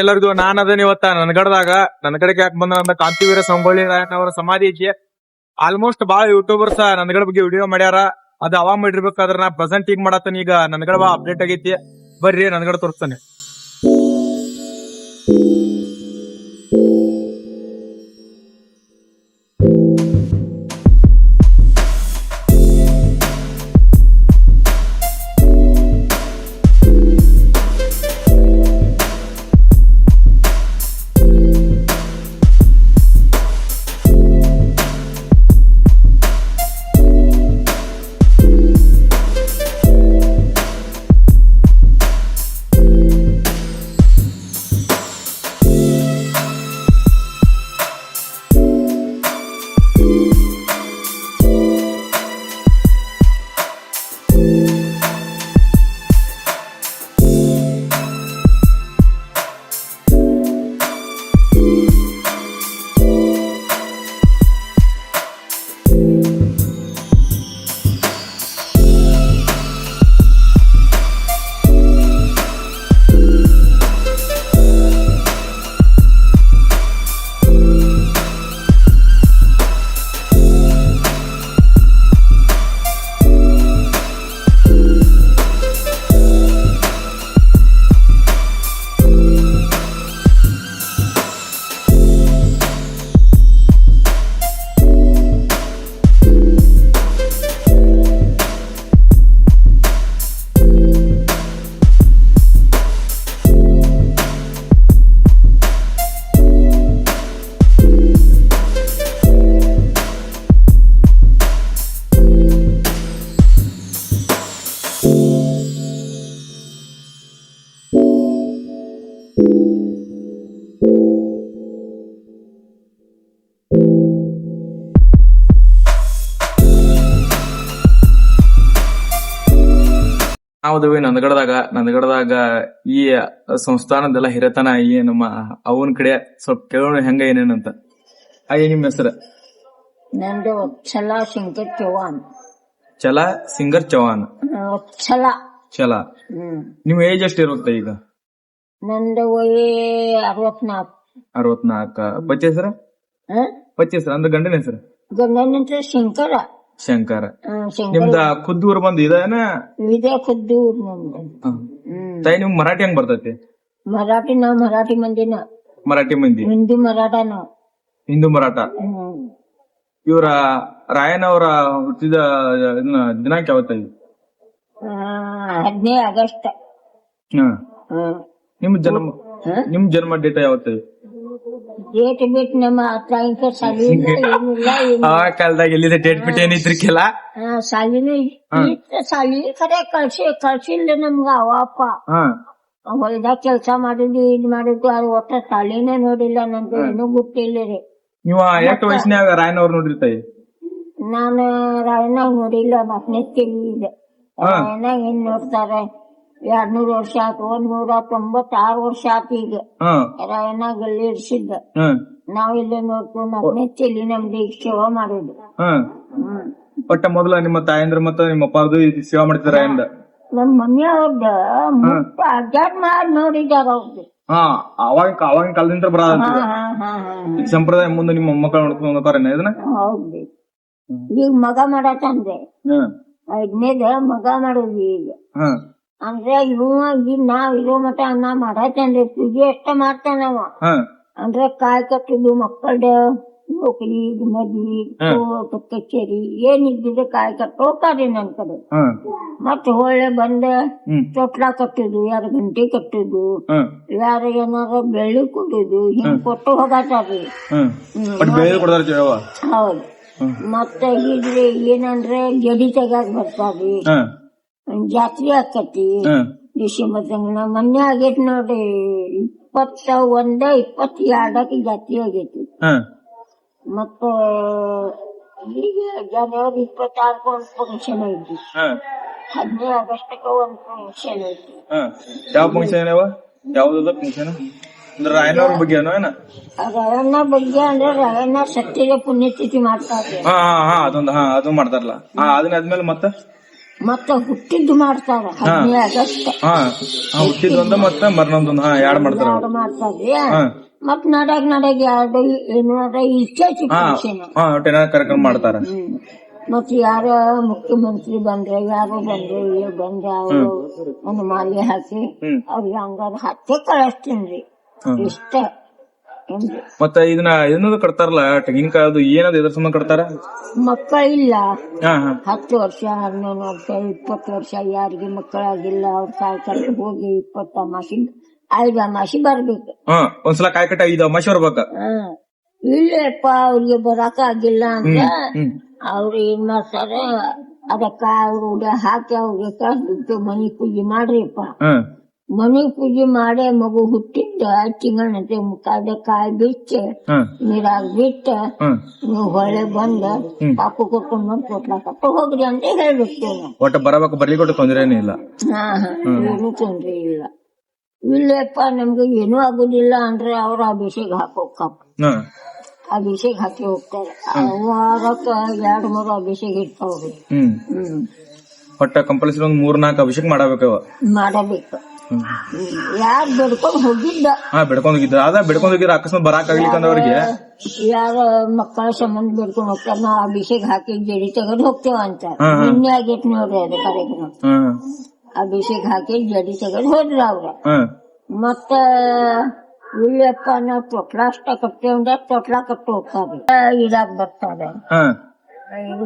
ಎಲ್ಲರಿಗೂ ನಾನ್ ಅದನ್ನ ಇವತ್ತ ನನ್ಗಡದಾಗ ನನ್ನ ಕಡೆಗೆ ಯಾಕೆ ಬಂದ ಅಂತ ಕಾಂತಿವೀರ ಸಂಗೊಳ್ಳಿ ರಾಯಣ್ಣ ಅವರ ಸಮಾಧಿ ಐತಿ. ಆಲ್ಮೋಸ್ಟ್ ಬಾಳ ಯೂಟ್ಯೂಬರ್ಸ್ ನನ್ಗಡ ಬಗ್ಗೆ ವಿಡಿಯೋ ಮಾಡ್ಯಾರ. ಅದ ಅವಾಗ ಮಾಡಿರ್ಬೇಕಾದ್ರ ನಾ ಪ್ರೆಸೆಂಟ್ ಈಗ ಮಾಡತ್ತೀಗ ಈಗ ನನ್ಗಡ ಅಪ್ಡೇಟ್ ಆಗೈತಿ. ಬರ್ರಿ, ನನ್ಗಡ ತೋರಿಸ್ತಾನೆ. ನಾವದವಿ ನಂದಗಡದಾಗ ನಂದಗಡದಾಗ ಈ ಸಂಸ್ಥಾನದೆಲ್ಲ ಹಿರತನ ಈ ನಮ್ಮ ಅವನ ಕಡೆ ಸ್ವಲ್ಪ ಕೇಳೋಣ ಹೆಂಗ ಏನೇನಂತ ಅಯ್ಯ ನಿಮ್ಮ ಹೆಸರು? ನಂದು ಛಲ ಸಿಂಗರ್ ಚೌಹಾನ್ ಛಲ ಸಿಂಗರ್ ಚೌಹಾನ್ ಛಲ. ಚಲ ನಿಮ್ಮ ನಿಮ್ ಏಜ್ ಎಷ್ಟು ಇರುತ್ತೆ ಈಗ? ನಂದು ಅರವತ್ನಾಲ್ಕು. ಅರವತ್ನಾಲ್ಕ. ಪಚ್ಚ ಹೆಸರ? ಪಚ್ಚ ಹೆಸರ ಅಂದ್ರೆ ಗಂಡನ ಹೆಸರು? ಗಂಡನ ಹೆಸರು ಶಂಕರ. ಶಂಕರ. ನಿಮ್ದ ಖುದ್ದೂರ್ ಬಂದ್ ಇದೇನ ಇದೇ ಖುದ್ದು ನಮ್ದು ಹ್ಮ್. ತಾಯಿ ನಿಮ್ ಮರಾಠಿ ಹೆಂಗ್ ಬರ್ತೈತಿ? ಮರಾಠಿ ನಾವ್ ಮರಾಠಿ ಮಂದಿನ. ಮರಾಠಿ ಮಂದಿ. ಹಿಂದೂ ಮರಾಠ ನಾವು. ಹಿಂದೂ ಮರಾಠ. ಇವ್ರ ಅವರ ಹುಟ್ಟಿದ ಇದನ್ನ ದಿನಾಂಕ ಯಾವತ್ತೈದು ಹದಿನೈದು ಆಗಸ್ಟ್. ಹ. ನಿಮ್ ಜನ್ಮ? ನಿಮ್ ಜನ್ಮ ಡೇಟ್ ಯಾವತ್ತೈತಿ ಡೇಟ್ ಬಿಟ್ ನಮ್ಮ ಹತ್ರ ಏನಿಲ್ಲ ಆ ಕಾಲದಾಗ ಎಲ್ಲಿದೆ ಡೇಟ್ ಬಿಟ್ ಏನಿದ್ರಿಕೆಲ್ಲ ಸಾಲಿನ ಸಾಲಿ ಕಡೆ ಕಳ್ಸಿ ಕಳ್ಸಿಲ್ಲ ನಮ್ಗ ಅವ ಅಪ್ಪ ಹಾ ಹೊಲ್ದಾಗ ಕೆಲ್ಸ ಮಾಡಿದ್ವಿ ಇದ್ ಮಾಡಿದ್ವಿ ಅದು ಒಟ್ಟ ಸಾಲಿನೇ ನೋಡಿಲ್ಲ ನಂದು ಏನೂ ಗೊತ್ತಿಲ್ಲ ರೀ. ನೀವ ಎಷ್ಟು ವಯಸ್ಸಿನಾಗ ರಾಯನವ್ರು ನೋಡಿರ್ತಾಯಿ ನಾನು ರಾಯಣ್ಣಾಗ ನೋಡಿಲ್ಲ ಮತ್ತೆ ಇದೆ ರಾಯಣ್ಣಾಗ ಏನ್ ನೋಡ್ತಾರೆ? ಎರಡ್ ನೂರ್ ವರ್ಷ ಆತು ಒಂದ್ ನೂರ ತೊಂಬತ್ತಾರು ವರ್ಷ ಆತು ಈಗ. ರಾಯಣ್ಣ ಗಲ್ಲಿ ಇರ್ಸಿದ್ದ. ಹಾ. ನಾವ್ ಇಲ್ಲೇ ನೋಡ್ತು ನಾವ್ ತಿಳಿ ನಮ್ದು ಈಗ ಸೇವಾ ಮಾಡುದು. ಒಟ್ಟ ಮೊದಲ ನಿಮ್ಮ ತಾಯಂದ್ರ ಮತ್ತ ನಿಮ್ಮ ಅಪ್ಪ ಇದು ಸೇವಾ ಮಾಡ್ತಿದ್ರ ರಾಯಣ್ಣ? ನಮ್ ಮನೆಯವ್ರದ್ದ ಮುಟ್ಟ ಅಜ್ಜಾರ್ ಮಾಡಿ ನೋಡಿದಾರ ಅವ್ರದ್ದು ಹಾ. ಅವಾಗ ಅವಾಗಿನ ಕಾಲದಿಂದ ಬರ ಹಾ ಹಾ ಹಾ ಹಾ ಸಂಪ್ರದಾಯ ಮುಂದೆ ನಿಮ್ಮ ಮಕ್ಕಳು ನೋಡ್ಕೊಂಡು ಇದನ್ನ? ಹೌದ್ರಿ. ಈಗ ಮಗ ಮಾಡತ್ತಂದ್ರೆ ಐದನೇದ ಮಗ ಮಾಡುದು ಈಗ. ಅಂದ್ರೆ ಇವ ನಾವ್ ಇರೋ ಮಟ ಅನ್ನ ಮಾಡತ್ತಂದ್ರೆ ಪೂಜೆ ಎಷ್ಟ ಮಾಡ್ತಾನವ ಹಾ. ಅಂದ್ರೆ ಕಾಯಿ ಕಟ್ಟುದು ಮಕ್ಕಳ ನೌಕರಿ ಮದ್ವಿ ಕಚೇರಿ ಕಚೇರಿ ಏನಿದ್ದಿದ್ರೆ ಕಾಯಿ ಕಟ್ಟು ಹೋಗ್ತಾರೆ ನನ್ ಕಡೆ. ಮತ್ ಹೊಳ್ಳೆ ಬಂದ ತೊಟ್ಲ ಕಟ್ಟುದು ಯಾರ ಗಂಟೆ ಕಟ್ಟುದು ಹಾ. ಯಾರ ಏನಾರ ಬೆಳ್ಳಿ ಕೊಡುದು ಹಿಂಗ್ ಕೊಟ್ಟು ಹೋಗತ್ತಾರಿ ಹೌದು. ಮತ್ತೆ ಇದ್ರೆ ಏನಂದ್ರೆ ಜಡಿ ತೆಗ್ಯಾಕ್ ಬರ್ತಾರಿ. ಜಾತ್ರೆ ಆಕತಿ ಡಿಸೆಂಬರ್ ತಿಂಗಳ ಮೊನ್ನೆ ಆಗೈತಿ ನೋಡ್ರಿ ಇಪ್ಪತ್ತ ಒಂದ ಇಪ್ಪತ್ತ ಎರಡಕ್ಕೆ ಜಾತ್ರೆ ಆಗೈತಿ. ಮತ್ತ ಈಗ ಜನವರಿ ಇಪ್ಪತ್ತಾರಕ್ಕೆ ಒಂದ್ ಫಂಕ್ಷನ್ ಐತಿ. ಹದಿನೈದು ಆಗಸ್ಟಕ್ಕೆ ಒಂದ್ ಫಂಕ್ಷನ್ ಐತಿ. ಯಾವ ಫಂಕ್ಷನ್ ಯಾವ ಯಾವ್ದದ ಫಂಕ್ಷನ್ ಅಂದ್ರೆ ರಾಯಣ್ಣ ಬಗ್ಗೆ ಏನೋ? ರಯಣ್ಣ ಬಗ್ಗೆ ಅಂದ್ರೆ ರಾಯಣ್ಣ ಸತ್ಯದ ಪುಣ್ಯತಿಥಿ ಮಾಡ್ತಾರೆ ಹಾ ಹಾ ಹಾ ಅದೊಂದು ಹಾ ಅದು ಮಾಡ್ತಾರಲ್ಲ. ಹಾ ಅದನ್ನ ಆದ್ಮೇಲೆ ಮತ್ತ? ಮತ್ತ ಹುಟ್ಟಿದ್ದು ಮಾಡ್ತಾರ. ಹದಿನೈದು ಆಗಸ್ಟ್. ಹಾ ಹಾ ಹುಟ್ಟಿದೊಂದು ಮತ್ತ ಮರ್ನೊಂದೊಂದು ಹಾ ಯಾಡ್ ಮಾಡ್ತಾರ ಅವ್ರು. ಎರಡು ಮಾಡ್ತಾರ್ರಿ ಹಾ. ಮತ್ ನಡಗ್ ನಡಗ್ ಎರಡು ಏನಾರ ಇಚ್ಛೆ ಹಾ ಫಂಕ್ಷನ್ ಹಾ ಒಟ್ಟು ಕಾರ್ಯಕ್ರಮ ಮಾಡ್ತಾರ. ಹ್ಮ್. ಮತ್ ಯಾರ ಮುಖ್ಯಮಂತ್ರಿ ಬಂದ್ರೆ ಯಾರು ಬಂದ್ರೆ ಇಲ್ಲ ಬಂದ್ರೆ ಅವರು ಒಂದು ಮಾಲೆ ಹಾಕಿ ಹ್ಮ್. ಅವ್ರಿಗೆ ಹಂಗಾರ ಹತ್ತೆ ಕಳಿಸ್ತೀನಿ. ಇಷ್ಟ. ಮತ್ತ ಇದನ್ನ ಏನದು ಕಟ್ತಾರಲ್ಲ ತೆಂಗಿನಕಾಯಿ ಅದು ಏನದ ಎದ್ರ ಸಂಬಂಧ ಕಟ್ತಾರ? ಮಕ್ಕಳಿಲ್ಲ ಇಲ್ಲ. ಹಾ ಹತ್ತು ವರ್ಷ ಹನ್ನೊಂದು ವರ್ಷ ಇಪ್ಪತ್ತು ವರ್ಷ ಯಾರಿಗೆ ಮಕ್ಕಳಾಗಿಲ್ಲ ಅವ್ರ ಕಾಯಿ ಕಟ್ಟ ಹೋಗಿ ಇಪ್ಪತ್ತ ಮಾಸಿ ಐದ ಮಾಸಿ ಬರ್ಬೇಕು. ಹಾ ಒಂದ್ಸಲ ಕಾಯಿ ಕಟ್ಟ ಐದು ಅಮಾಶಿ ಬರ್ಬೇಕ? ಹಾ. ಇಲ್ಲಪ್ಪ ಅವ್ರಿಗೆ ಬರಾಕ ಆಗಿಲ್ಲ ಅಂತ ಅವ್ರು ಏನ್ ಮಾಡ್ತಾರ? ಅದಕ್ಕ ಅವ್ರು ಹಾಕಿ ಅವ್ರಿಗೆ ಮನಿ ಪೂಜೆ ಮಾಡ್ರಿಪ್ಪ. ಹ್ಮ್ ಮನಿ ಪೂಜೆ ಮಾಡೇ ಮಗು ಹುಟ್ಟಿದ್ದ ತಿಂಗಳಂತೆ ಮುಖಾದ ಕಾಯಿ ಬಿಚ್ಚ ನೀರಾಗ ಬಿಟ್ಟ ನೀವು ಹೊಳೆ ಬಂದ ಪಾಪು ಕರ್ಕೊಂಡ್ ಬಂದ್ ಕೊಟ್ಲಾಕಪ್ಪ ಹೋಗ್ರಿ ಅಂತ ಹೇಳ್ಬಿಡ್ತೇವೆ ಒಟ್ಟು ಬರಬೇಕು ಬರ್ಲಿ ಕೊಟ್ಟು ತೊಂದ್ರೆ ಇಲ್ಲ. ಹಾ ಹಾ ಏನು ತೊಂದ್ರೆ ಇಲ್ಲ. ಇಲ್ಲಪ್ಪ ನಮ್ಗೆ ಏನೂ ಆಗುದಿಲ್ಲ ಅಂದ್ರೆ ಅವ್ರ ಅಭಿಷೇಕ ಹಾಕೋಕಪ್ಪ ಅಭಿಷೇಕ್ ಹಾಕಿ ಹೋಗ್ತಾರೆ. ವಾರಕ್ಕ ಎರಡ್ ಮೂರು ಅಭಿಷೇಕ ಇರ್ತಾವ್ರಿ. ಹ್ಮ್. ಹ್ಮ್. ಒಟ್ಟ ಕಂಪಲ್ಸರಿ ಒಂದ್ ಮೂರ್ ನಾಲ್ಕು ಅಭಿಷೇಕ ಮಾಡಬೇಕು. ಮಾಡಬೇಕು. ಯಾರ್ ಬೆಡ್ಕೊಂಡ್ ಹೋಗಿದ್ದ? ಹಾ ಬೆಡ್ಕೊಂಡ್ ಹೋಗಿದ್ರ ಅದ ಬೆಡ್ಕೊಂಡ್ ಹೋಗಿದ್ರ ಅಕಸ್ಮಾತ್ ಬರಾಕ್ ಆಗ್ಲಿಕ್ಕಂದ್ರ ಅವ್ರಿಗೆ ಯಾರ ಮಕ್ಕಳ ಸಂಬಂಧ ಬೆಡ್ಕೊಂಡ್ ಹೋಗ್ತಾರ? ನಾವ್ ಅಭಿಷೇಕ್ ಹಾಕಿ ಜಡಿ ತೆಗೆದು ಹೋಗ್ತೇವ ಅಂತ. ನಿನ್ನೆ ಆಗೈತ್ ನೋಡ್ರಿ ಅದು ಕಾರ್ಯಕ್ರಮ ಅಭಿಷೇಕ್ ಹಾಕಿ ಜಡಿ ತೆಗೆದು ಹೋದ್ರ ಅವ್ರ. ಮತ್ತ ಉಳ್ಳಪ್ಪ ನಾವ್ ತೊಟ್ಲ ಅಷ್ಟ ಕಟ್ಟೇವ್ ಅಂದ್ರೆ ತೊಟ್ಲ ಕಟ್ಟು ಹೋಗ್ತಾರ ಇದಾಗ್ ಬರ್ತಾರೆ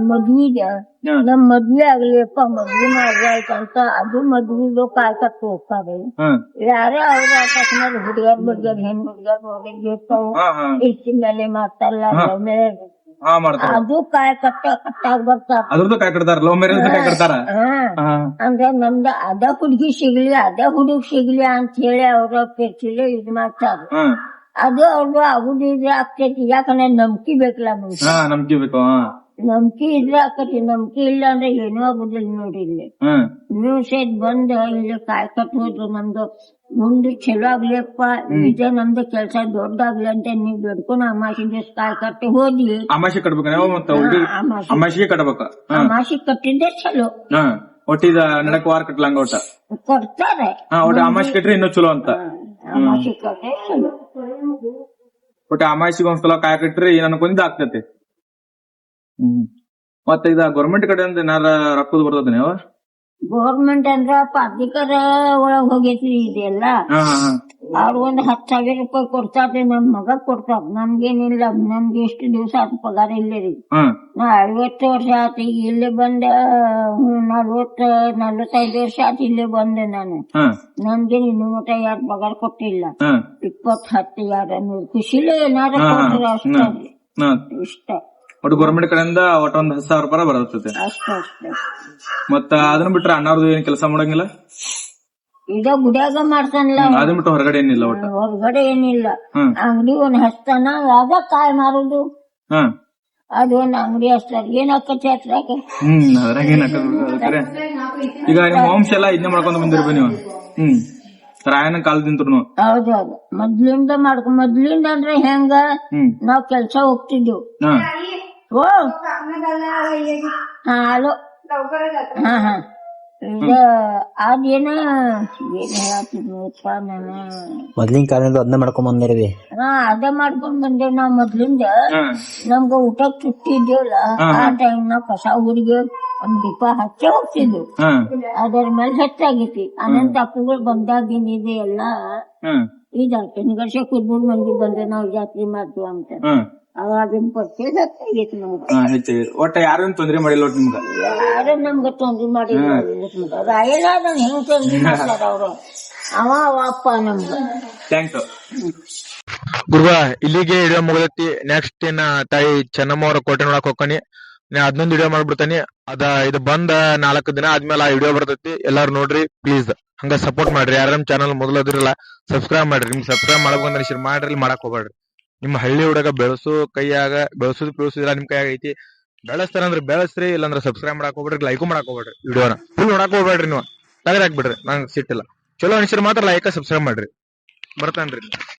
ಮದ್ವಿಗೆ ನಮ್ ಮದ್ವೆ ಆಗ್ಲಿಪ್ಪ ಮದ್ವೆ ಮಾಡ್ಬೇಕಂತ ಅದು ಮದ್ವಿದು ಕಾಯ್ಕತ್ ಹೋಗ್ತಾರೆ. ಯಾರೇ ಅವ್ರ ಅಕಸ್ಮಾತ್ ಹುಡುಗರ್ ಹುಡುಗರ್ ಹೆಣ್ ಹುಡುಗರ್ ಹುಡುಗರ್ ಇರ್ತಾವ ಹಾ ಹಾ. ಇಷ್ಟಿನ ಮೇಲೆ ಮಾಡ್ತಾರಲ್ಲ ಅದು ಕಾಯ್ ಕಟ್ಟ ಕಟ್ಟಾಗ್ ಬರ್ತಾರ ಅದ್ರದ್ದು ಕಾಯಿ ಕಟ್ತಾರ ಲವ್ ಮ್ಯಾರೇಜ್ ಕಾಯಿ ಕಟ್ತಾರ? ಹಾ. ಹಾ. ಅಂದ್ರೆ ನಮ್ದ ಅದ ಹುಡುಗಿ ಸಿಗ್ಲಿ ಅದ ಹುಡುಗ ಸಿಗ್ಲಿ ಅಂತ ಹೇಳಿ ಅವ್ರ ಪೆರ್ಚಿಲೆ ಇದ್ ಮಾಡ್ತಾರ. ಅದು ಅವ್ರು ಆಗುದಿದ್ರೆ ಆಗ್ತೈತಿ. ಯಾಕಂದ್ರೆ ನಂಬಿಕೆ ಬೇಕಲ್ಲ ನಂಬಿಕೆ ಬೇಕು ನಂಬಿಕೆ ಇಲ್ಲ ಆಕತಿ ನಂಬಿಕೆ ಇಲ್ಲ ಅಂದ್ರೆ ಏನೂ ಆಗುದಿಲ್ಲ ನೋಡಿ ಇಲ್ಲಿ. ಹ್ಮ್ ನೀವು ಸೇದ್ ಬಂದ ಇಲ್ಲಿ ಕಾಯ್ ಕಟ್ ಹೋದ್ರು ನಮ್ದು ಮುಂದೆ ಚಲೋ ಆಗ್ಲಿಪ್ಪ ನಿಜ ನಮ್ದು ಕೆಲ್ಸ ದೊಡ್ಡಾಗ್ಲಿ ಅಂತ ನೀವ್ ಬೆಡ್ಕೊಂಡು ಅಮಾಸಿ ದಿವಸ ಕಾಯ್ ಕಟ್ಟಿ ಹೋದ್ಲಿ ಅಮಾಶಿ ಕಟ್ಬೇಕ ಮತ್ತ ಅಮಾಸಿ. ಅಮಾಸಿಗೆ ಕಟ್ಬೇಕ. ಅಮಾಸಿ ಕಟ್ಟಿದ್ದೆ ಚಲೋ. ಹಾ. ಒಟ್ಟಿದ ನಡಕ್ ವಾರ ಕಟ್ಲಂಗ ಒಟ್ಟ? ಕೊಡ್ತಾರೆ. ಹಾ ಒಟ್ಟ ಅಮಾಶಿ ಕಟ್ರಿ ಇನ್ನೂ ಚಲೋ ಅಂತ. ಅಮಾಸಿ ಕಟ್ಟೆ ಚಲೋ. ಒಟ್ಟ ಅಮಾಸಿಗೆ ಒಂದ್ಸಲ ಕಾಯಿ ಕಟ್ರಿ ಏನ್ ಅನ್ಕೊಂಡಿದ್ ಆಗ್ತೈತಿ ಹ್ಮ್. ಮತ್ತ ಇದ ಗೌರ್ಮೆಂಟ್ ಕಡೆಯಿಂದ ಏನಾರ ರೊಕ್ಕದ ಬರ್ತದ ನೀವು ಗೌರ್ಮೆಂಟ್ ಅಂದ್ರ ಪಬ್ಲಿಕರ ಒಳಗ್ ಹೋಗೈತ್ರಿ ಇದೆಲ್ಲ. ಹಾ ಹಾ ಹಾ. ಅವ್ರ ಒಂದ್ ಹತ್ ಸಾವಿರ ರೂಪಾಯಿ ಕೊಡ್ತಾರ್ರಿ ನಮ್ ಮಗ ಕೊಡ್ತಾರ. ನಮ್ಗೇನಿಲ್ಲ ನಮ್ಗೆ ಎಷ್ಟು ದಿವಸ ಆತ ಪಗಾರ ಇಲ್ಲರಿ ಹಾ. ನಾ ಐವತ್ತು ವರ್ಷ ಆತ ಈಗ ಇಲ್ಲೇ ಬಂದ ನಲ್ವತ್ತ ನಲ್ವತ್ತೈದು ವರ್ಷ ಆತ ಇಲ್ಲೇ ಬಂದೆ ನಾನು. ಹಾ. ನನ್ಗೆ ಇನ್ನು ಮಟ್ಟ ಯಾರು ಪಗಾರ ಕೊಟ್ಟಿಲ್ಲ. ಹಾ. ಇಪ್ಪತ್ ಹತ್ತು ಯಾರ ಖುಷಿಲೇ ಏನಾರ ಕೊಟ್ರ ಅಷ್ಟ. ಹಾ ಹಾ. ಇಷ್ಟ. ಒಟ್ಟು ಗೌರ್ಮೆಂಟ್ ಕಡೆಯಿಂದ ಒಟ್ಟ ಒಂದ್ ಹತ್ತು ಸಾವಿರ ರೂಪಾಯಿ ಬರುತ್ತೆ. ಮತ್ತೆ ಅಷ್ಟ. ಮತ್ತ ಅದನ್ನ ಬಿಟ್ರೆ ಅಣ್ಣವ್ರದ್ದು ಏನ್ ಕೆಲಸ ಮಾಡಂಗಿಲ್ಲ? ಈಗ ಗುಡಿಯಾಗ ಮಾಡ್ತಾನಲ್ಲ ಅದನ್ನ ಬಿಟ್ಟು ಹೊರಗಡೆ ಏನಿಲ್ಲ ಒಟ್ಟ. ಹೊರಗಡೆ ಏನಿಲ್ಲ. ಹ್ಮ್. ಅಂಗಡಿ ಒಂದ್ ಹಚ್ತಾನ ಅದ ಕಾಯಿ ಮಾರುದು. ಹಾ. ಅದು ಒಂದ್ ಅಂಗಡಿ ಅಷ್ಟ ಏನ್ ಆಕತಿ ಹಚ್ರಾಕ ಹ್ಮ್ ಅದ್ರಾಗ ಏನ್ ಹಾಕೋದು ಈಗ ನಿಮ್ ವಂಶ ಎಲ್ಲ ಇದನ್ನ ಮಾಡ್ಕೊಂಡ್ ಬಂದಿರ್ಬ ನೀವು. ಹ್ಮ್. ರಾಯನ ಕಾಲದಿಂತ್ರು ಹೌದೌದು ಮೊದ್ಲಿಂದ ಮಾಡ್ಕೊ ಮೊದ್ಲಿಂದ ಅಂದ್ರೆ ಹೆಂಗ? ಹ್ಮ್. ನಾವ್ ಕೆಲ್ಸ ಹೋಗ್ತಿದ್ವು. ಹಾ. ಇದು ಅದೇನ ಏನ್? ಹೇಳತ್ತಿದ್ನಪ್ಪ ನಾನು. ಮೊದ್ಲಿನ ಕಾಲದಿಂದ ಅದನ್ನ ಮಾಡ್ಕೊಂಡ್ ಬಂದಿರ್ವಿ ಹಾ ಅದ ಮಾಡ್ಕೊಂಡ್ ಬಂದೇವ್ ನಾವ್ ಮೊದ್ಲಿಂದ. ನಮ್ಗ ಊಟಕ್ ತುಟ್ಟಿದ್ದೇವಲ್ಲ ಆ ಟೈಮ್ ನಾವ್ ಕಸ ಊರಿಗೆ ಒಂದ್ ದೀಪ ಹಚ್ಚೆ ಹೋಗ್ತಿದ್ವಿ. ಹಾ. ಅದರ ಮೇಲೆ ಹೆಚ್ಚಾಗೈತಿ ಅನಂತ ಅಪ್ಪುಗಳು ಬಂದಾಗಿನ ಇದೆ ಎಲ್ಲಾ ಹಾ. ಇದಾಗ್ತದೆ ನಿಗರ್ಷ ಕುರ್ಬೂರ್ ಮಂದಿ ಬಂದ್ರೆ ನಾವ್ ಜಾತ್ರೆ ಮಾಡ್ತೀವಿ ಅಂತ. ಹಾ. ಅವಾಗಿನ ಪರಿಚಯ ಹೆಚ್ಚಾಗೈತಿ ನಮ್ಗೆ? ಹಾ ಹೆಚ್ಚಾಗಿ ಒಟ್ಟ ಯಾರೇನ್ ತೊಂದ್ರೆ ಮಾಡಿಲ್ಲ ಒಟ್ಟು ನಿಮ್ಗ? ಯಾರು ನಮ್ಗ ತೊಂದ್ರೆ ಮಾಡಿಲ್ಲ ರಾಯಣ್ಣ ಅದನ್ನ ಹೆಂಗ್ ತೊಂದ್ರೆ ಮಾಡ್ತಾರ ಅವ್ರು? ಅವ ಅವ ಅಪ್ಪ ನಮ್ಗ ಥ್ಯಾಂಕ್ಸ್. ಗುರುವ ಇಲ್ಲಿಗೆ ವಿಡಿಯೋ ಮುಗಿದೈತಿ. ನೆಕ್ಸ್ಟ್ ಇನ್ನ ತಾಯಿ ಚೆನ್ನಮ್ಮ ಅವರ ಕೋಟೆ ನೋಡಕ್ ಹೋಗ್ತಾನಿ ನಾ ಅದನ್ನೊಂದು ವಿಡಿಯೋ ಮಾಡ್ಬಿಡ್ತಾನೆ. ಅದ ಇದು ಬಂದ ನಾಲ್ಕು ದಿನ ಆದ್ಮೇಲೆ ಆ ವಿಡಿಯೋ ಬರ್ತೈತಿ. ಎಲ್ಲಾರು ನೋಡ್ರಿ ಪ್ಲೀಸ್ ಹಂಗ ಸಪೋರ್ಟ್ ಮಾಡ್ರಿ. ಯಾರ ನಮ್ ಚಾನಲ್ ಮೊದಲು ಅದಿರಲ್ಲ ಸಬ್ಸ್ಕ್ರೈಬ್ ಮಾಡ್ರಿ. ನಿಮ್ ಸಬ್ಸ್ಕ್ರೈಬ್ ಮಾಡ್ಬೇಕಂದ್ರೆ ಮಾಡ್ರಿ ಮಾಡಕ್ ಹೋಗ್ಬೇಡ್ರಿ ನಿಮ್ಮ ಹಳ್ಳಿ ಹುಡುಗ ಬೆಳೆಸೋ ಕೈಯಾಗ, ಬೆಳೆಸೋದು ಬೆಳೆಸೋದಿಲ್ಲ ನಿಮ್ ಕೈಯಾಗ ಐತಿ, ಬೆಳೆಸ್ತಾರ ಅಂದ್ರೆ ಬೆಳೆಸ್ರಿ, ಇಲ್ಲಾಂದ್ರೆ ಸಬ್ಸ್ಕ್ರೈಬ್ ಮಾಡಕ್ ಹೋಗ್ಬೇಡ್ರಿ ಲೈಕ್ ಮಾಡಕ್ ಹೋಗ್ಬೇಡ್ರಿ ವಿಡಿಯೋನ. ಫುಲ್ ನೋಡಕ್ ಹೋಗ್ಬೇಡ್ರಿ ನೀವು. ಹಾಕ್ಬಿಡ್ರಿ, ನಂಗೆ ಸಿಟ್ಟಿಲ್ಲ. ಚಲೋ ಅನಿಸಿದ್ರೆ ಮಾತ್ರ ಲೈಕ್ ಸಬ್ಸ್ಕ್ರೈಬ್ ಮಾಡ್ರಿ. ಬರ್ತಾನ್ರಿ.